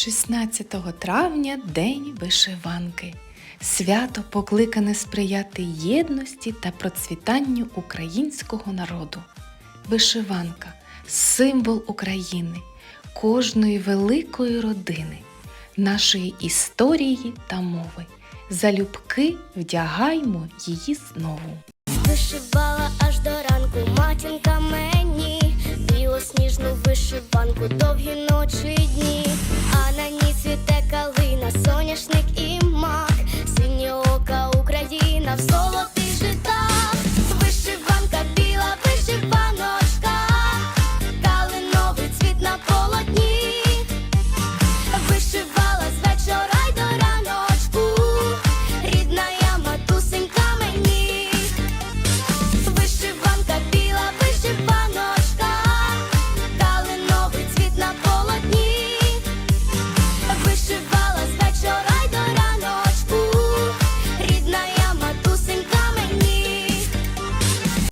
16 травня День вишиванки. Свято покликане сприяти єдності та процвітанню українського народу. Вишиванка символ України, кожної великої родини, нашої історії та мови. Залюбки вдягаймо її знову. Вишивала аж до ранку матінка мені білосніжну вишиванку, довгі навзор.